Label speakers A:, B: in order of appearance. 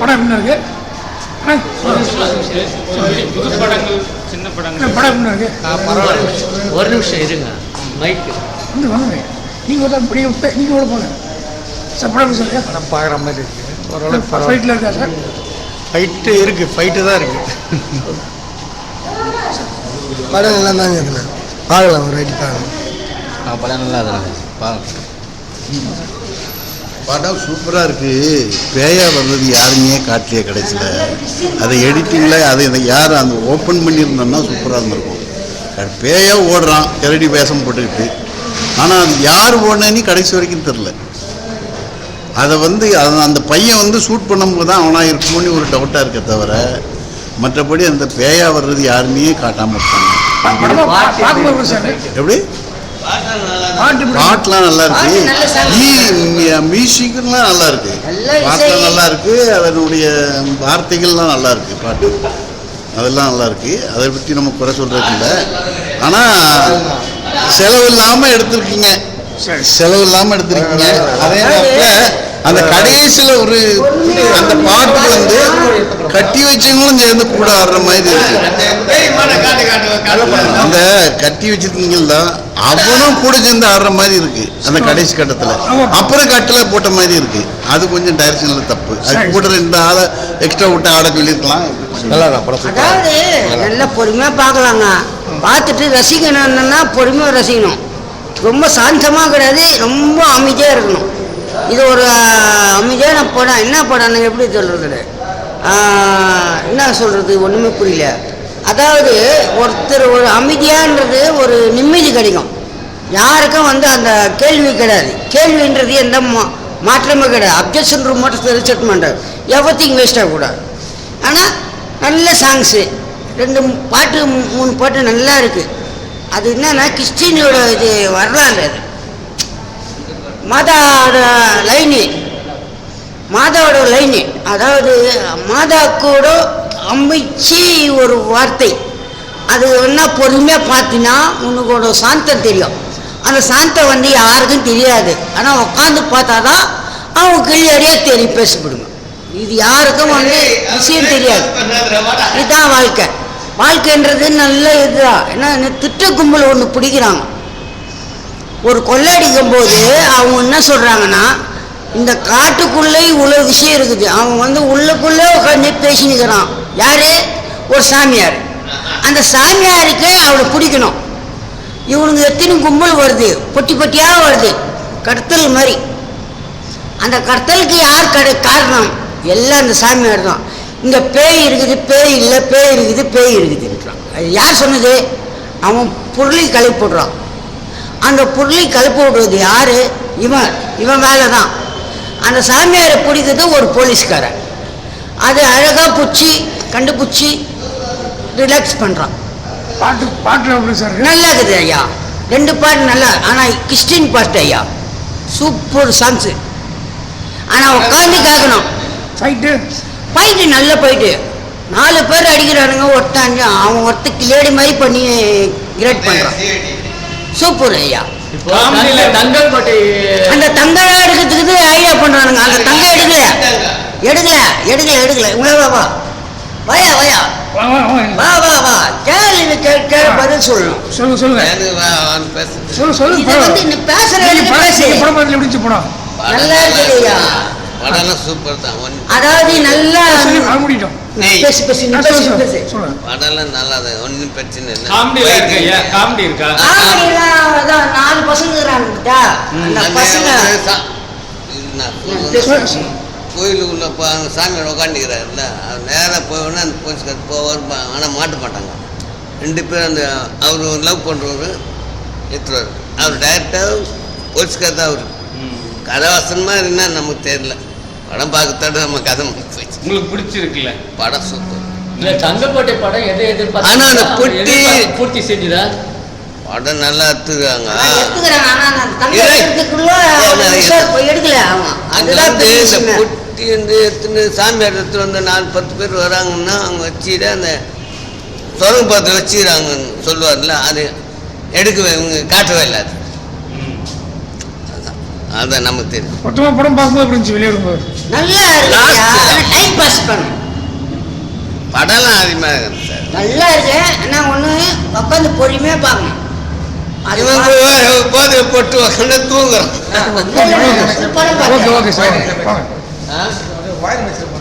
A: படம் என்ன இருக்கு?
B: புது படங்கள் சின்ன படங்கள்
A: படம் என்ன இருக்கு?
C: பரவாயில்ல. ஒரு நிமிஷம் இருங்க. மைக்கு
A: வந்து வாங்க. நீங்கள் ஒரு இப்படி விட்டு நீங்கள் கூட போங்க. சார் படம் சார்?
D: படம் பார்க்குற மாதிரி இருக்குது ஓரளவுக்கு
A: ஃபைட்டில் இருக்கா சார்?
D: ஃபைட்டு இருக்குது ஃபைட்டு தான் இருக்குது
E: படம் நல்லா தாங்க பார்க்கலாம் ஒரு வாட்டி பார்க்கலாம்.
F: படம் நல்லா தானே. பாருங்க.
G: படம் சூப்பராக இருக்குது பேயா வர்றது யாருமே காட்டலையே கடைசியில் அதை எடிட்டிங்கில் அதை இதை யார் அந்த ஓப்பன் பண்ணியிருந்தோம்னா சூப்பராக இருந்திருக்கும். பேயா ஓடுறான் கரடி வேஷம் போட்டுக்கிட்டு. ஆனால் அது யார் ஓடுனேன்னு கடைசி வரைக்கும் தெரில அதை வந்து அந்த பையன் வந்து ஷூட் பண்ணும்போது தான் அவனாக இருக்குமோன்னு ஒரு டவுட்டாக இருக்க தவிர மற்றபடி அந்த பேயா வர்றது யாருமே காட்டாமல் இருப்பாங்க
A: எப்படி?
G: பாட்டுலாம் நல்லா இருக்கு. மியூசிக்லாம் நல்லா இருக்கு. பாட்டுலாம் நல்லா இருக்கு. அதனுடைய வார்த்தைகள்லாம் நல்லா இருக்கு பாட்டு. அதெல்லாம் நல்லா இருக்கு. அதை பற்றி நம்ம குறை சொல்றதுக்கு இல்லை. ஆனால் செலவு இல்லாமல் எடுத்திருக்கீங்க. செலவு இல்லாமல் எடுத்திருக்கீங்க. அதே நேரத்தில் அந்த கடைசியில் ஒரு அந்த பாட்டு வந்து கட்டி வச்சவங்களும் சேர்ந்து கூட ஆடுற மாதிரி இருக்கு. அந்த கட்டி வச்சிருக்கீங்கல்ல அவனும் கூட சேர்ந்து ஆடுற மாதிரி இருக்கு. அந்த கடைசி கட்டத்துல. அப்புறம் கட்டில போட்ட மாதிரி இருக்கு. அது கொஞ்சம் டைரக்ஷன்ல தப்பு. அது கூட ரெண்டு ஆளை எக்ஸ்ட்ரா விட்டு ஆட சொல்லியிருக்கலாம்.
D: நல்லா தான் படம் சூப்பரா
H: அதாவது நல்லா. பொறுமையாக பார்க்கலாங்க. பார்த்துட்டு ரசிக்கணும்னா பொறுமையாக ரசிக்கணும். ரொம்ப சாந்தமாக கிடையாது ரொம்ப அமைதியாக இருக்கணும். இது ஒரு அமைதியான படம். என்ன படம்னு எப்படி சொல்கிறது என்ன சொல்கிறது ஒன்றுமே புரியல. அதாவது ஒருத்தர் ஒரு அமைதியான்றது ஒரு நிம்மதி கிடைக்கும். யாருக்கும் வந்து அந்த கேள்வி கிடையாது. கேள்வின்றது எந்த மா மாற்றமே கிடையாது. அப்ஜெக்ஷன் ரூம் மட்டும் ரிசெக்ட் பண்ணுறாரு எவ்வளோத்தையும் வேஸ்ட் ஆகக்கூடாது ஆனால் நல்ல சாங்ஸு ரெண்டு பாட்டு மூணு பாட்டு நல்லா இருக்குது அது என்னன்னா கிறிஸ்டினியோட இது வரலாறு அது. மாதாவோட லைனு. மாதாவோட லைனு. அதாவது மாதா கூட அமைச்சு ஒரு வார்த்தை. அது என்ன பொறுமையாக பார்த்தீங்கன்னா உனக்கோட சாந்தம் தெரியும். அந்த சாந்தம் வந்து யாருக்கும் தெரியாது. ஆனால் உட்காந்து பார்த்தா தான் அவங்க கிளியடியாக தெரியும் பேசப்படுங்க இது யாருக்கும் வந்து விஷயம் தெரியாது. இதுதான் வாழ்க்கை. வாழ்க்கைன்றது நல்ல இதுதான். ஏன்னா திட்ட கும்பல் ஒன்று பிடிக்கிறாங்க. ஒரு கொள்ளையடிக்கும் போது அவங்க என்ன சொல்கிறாங்கன்னா இந்த காட்டுக்குள்ளே இவ்வளோ விஷயம் இருக்குது. அவன் வந்து உள்ளுக்குள்ளே உட்காந்து பேசினுக்கிறான். யாரு? ஒரு சாமியார். அந்த சாமியாருக்கு அவளை பிடிக்கணும். இவனுக்கு எத்தனை கும்பல் வருது? பொட்டி பொட்டியாக வருது. கடத்தல் மாதிரி. அந்த கடத்தலுக்கு யார் கடை காரணம்? எல்லாம் அந்த சாமியார் தான். இங்கே பேய் இருக்குது பேய் இல்லை பேய் இருக்குது பேய் இருக்குதுன்றான் அது யார் சொன்னது? அவன் பொருளை கலை விடுறான் அந்த பொருளை கலப்பு விடுறது யார்? இவன் இவன் வேலை தான். அந்த சாமியாரை பிடிக்கிறது ஒரு போலீஸ்காரன். அது அழகாக பிடிச்சி கண்டுபிடிச்சி ரிலாக்ஸ் பண்ணுறான்
A: பாட்டு பாட்டு எப்படி சார்?
H: நல்லா இருக்குது ஐயா. ரெண்டு பாட்டு நல்லா ஆனால் கிறிஸ்டின் பாட்டு ஐயா. சூப்பர் சாங்ஸு ஆனால் உட்காந்து கேட்கணும்
A: ஃபைட்டு
H: ஃபைட்டு நல்ல ஃபைட்டு நாலு பேர் அடிக்கிறானுங்க ஒருத்தன் அவன் ஒருத்த கிளேடி மாதிரி பண்ணி கிரேட் பண்ணுறான் சூப்பர் ஐயா. அந்த தங்கம் எடுக்கிறதுக்கு ஐடியா பண்றானுங்க. அந்த தங்கம் எடுக்கல எடுக்கல எடுக்கல எடுக்கல. உள்ள வா வா. வாயா வாயா.
A: வா வா வா.
H: கேள்வி கேட்க பதில் சொல்லணும்
A: சொல்லுங்க. சொல்லுங்க சொல்லு சொல்லு
H: இதை வந்து நீ பேசுற பேசு.
A: படம் பார்த்து எப்படி படம்
H: நல்லா இருக்குது ஐயா
F: படம்லாம் சூப்பர் தான்.
H: அதாவது நல்லா
A: சொல்லி முடியும்
H: பேசு பேசு பேசு
A: சொல்லு
H: பேசு.
A: சொல்லு.
F: படம்லாம் நல்லா தான் ஒன்றும் பிரச்சனை இல்லை.
B: காமெடி இருக்கு ஐயா காமெடி இருக்கா?
H: நாலு பசங்க இருக்கிறாங்கடா அந்த
F: அந்த
H: பசங்க.
F: போ அங்க சாமியோட உட்காந்துக்கிறாருல்ல அவர் நேராக போவேன்னா அந்த போலீஸ்கார் போவார் ஆனால் மாட்ட மாட்டாங்க. ரெண்டு பேரும் அந்த அவர் லவ் பண்ணுறவர் எடுத்துருவார் அவர் டைரெக்டாக போலீஸ்கார் தான் அவர். கதாவசனமாக இருந்தால் நமக்கு தெரியல. படம் பார்க்கத்தோட நம்ம கதை முடிஞ்சு போச்சு.
B: உங்களுக்கு பிடிச்சிருக்குல்ல?
F: படம் சூப்பர்
C: இல்ல தங்கல்பட்டி படம் எதை எதிர்பார்த்து
F: ஆனா அந்த பொட்டி-
C: பூர்த்தி செஞ்சுதா?
F: படம் நல்லா எடுத்துருக்காங்க
H: நான் எடுத்துக்கிறேன் ஆனா நான் தங்க
F: இல்லை.
H: எடுக்கிறதுக்குள்ள
F: இல்லை, இல்லை.
H: உஷார் போய் எடுக்கல
F: வந்து
H: பெரிய
F: இந்த வந்து எடுத்துன்னு சாமியார் எடுத்துட்டு வந்து நாலு பத்து பேர் வராங்கன்னா அவங்க வச்சுட்டு அந்த தொடர்பு பார்த்து வச்சுக்கிறாங்கன்னு சொல்லுவார்ல அது எடுக்கவே இவங்க காட்டவே இல்லை அது அதான் நமக்கு தெரியும்
A: மொத்தமாக படம் பார்க்கும்போது எப்படி இருந்துச்சு வெளியே வரும்போது
H: நல்லா. டைம் பாஸ் பண்ணும்
F: படம்லாம் அதிகமாக இருக்குது சார்
H: நல்லா இருக்கு ஆனால் ஒன்று உட்காந்து பொறுமையாக பார்க்கணும் பா-
F: போதை போட்டு உட்காந்து
H: படம்
A: ஓகே. ஓகே சார் வாங்க
C: ஆ?
E: வாயில் வச்சிருப்பாங்க